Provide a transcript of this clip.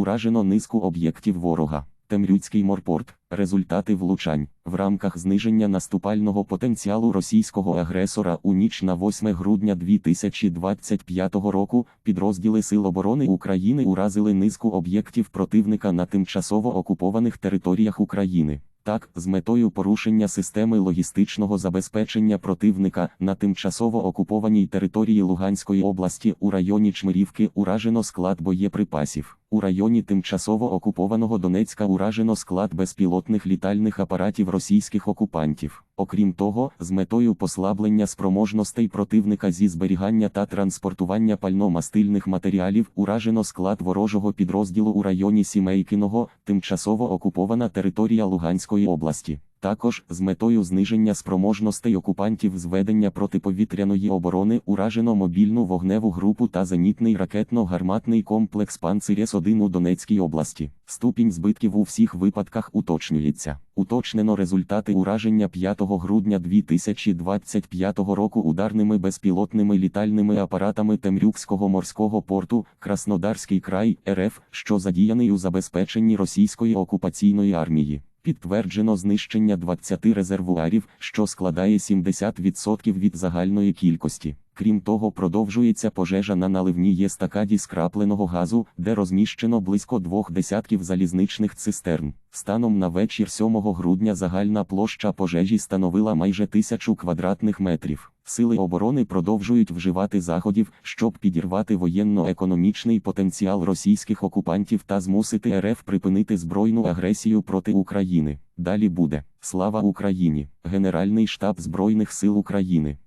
Уражено низку об'єктів ворога. Темрюцький морпорт. Результати влучань в рамках зниження наступального потенціалу російського агресора у ніч на 8 грудня 2025 року підрозділи Сил оборони України уразили низку об'єктів противника на тимчасово окупованих територіях України. Так, з метою порушення системи логістичного забезпечення противника на тимчасово окупованій території Луганської області у районі Чмирівки уражено склад боєприпасів. У районі тимчасово окупованого Донецька уражено склад безпілотних літальних апаратів російських окупантів. Окрім того, з метою послаблення спроможностей противника зі зберігання та транспортування пально-мастильних матеріалів уражено склад ворожого підрозділу у районі Сімейкиного, тимчасово окупована територія Луганської області. Також з метою зниження спроможностей окупантів зведення протиповітряної оборони уражено мобільну вогневу групу та зенітний ракетно-гарматний комплекс «Панцирєс-1» у Донецькій області. Ступінь збитків у всіх випадках уточнюється. Уточнено результати ураження 5 грудня 2025 року ударними безпілотними літальними апаратами Темрюкського морського порту, Краснодарський край, РФ, що задіяний у забезпеченні російської окупаційної армії. Підтверджено знищення 20 резервуарів, що складає 70% від загальної кількості. Крім того, продовжується пожежа на наливній єстакаді скрапленого газу, де розміщено близько двох десятків залізничних цистерн. Станом на вечір 7 грудня загальна площа пожежі становила майже тисячу квадратних метрів. Сили оборони продовжують вживати заходів, щоб підірвати воєнно-економічний потенціал російських окупантів та змусити РФ припинити збройну агресію проти України. Далі буде слава Україні, Генеральний штаб Збройних сил України.